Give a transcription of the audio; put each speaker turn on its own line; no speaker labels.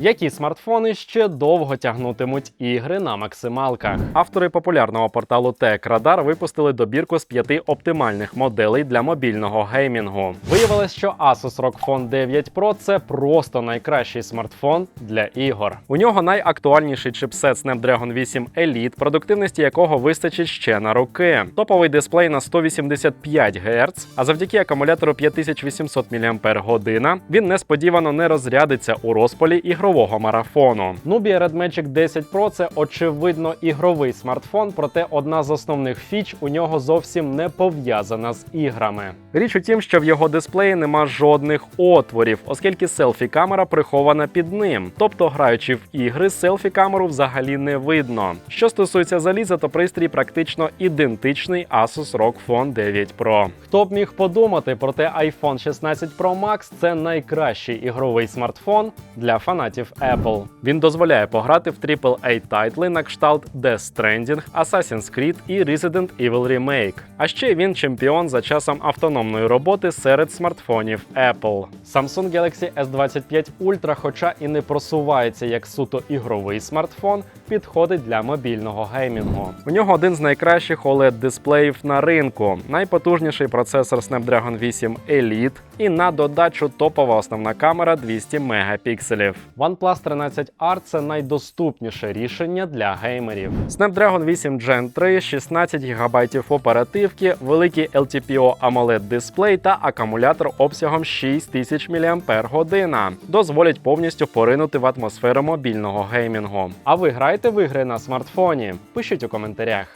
Які смартфони ще довго тягнутимуть ігри на максималках? Автори популярного порталу TechRadar випустили добірку з п'яти оптимальних моделей для мобільного геймінгу. Виявилось, що Asus ROG Phone 9 Pro це просто найкращий смартфон для ігор. У нього найактуальніший чипсет Snapdragon 8 Elite, продуктивності якого вистачить ще на роки. Топовий дисплей на 185 Гц, а завдяки акумулятору 5800 мАч він несподівано не розрядиться у розпалі ігрового марафону. Nubia Red Magic 10 Pro це очевидно ігровий смартфон, проте одна з основних фіч у нього зовсім не пов'язана з іграми. Річ у тім, що в його дисплеї нема жодних отворів, оскільки селфі-камера прихована під ним. Тобто, граючи в ігри, селфі-камеру взагалі не видно. Що стосується заліза, то пристрій практично ідентичний Asus ROG Phone 9 Pro. Хто б міг подумати, проте iPhone 16 Pro Max це найкращий ігровий смартфон для фанатів Apple. Він дозволяє пограти в AAA тайтли на кшталт Death Stranding, Assassin's Creed і Resident Evil Remake. А ще він чемпіон за часом автономної роботи серед смартфонів Apple. Samsung Galaxy S25 Ultra, хоча і не просувається як суто ігровий смартфон, підходить для мобільного геймінгу. У нього один з найкращих oled дисплеїв на ринку, найпотужніший процесор Snapdragon 8 Elite і на додачу топова основна камера 200 мегапікселів. OnePlus 13R – це найдоступніше рішення для геймерів. Snapdragon 8 Gen 3, 16 ГБ оперативки, великий LTPO AMOLED дисплей та акумулятор обсягом 6000 мАч дозволять повністю поринути в атмосферу мобільного геймінгу. А ви граєте в ігри на смартфоні? Пишіть у коментарях.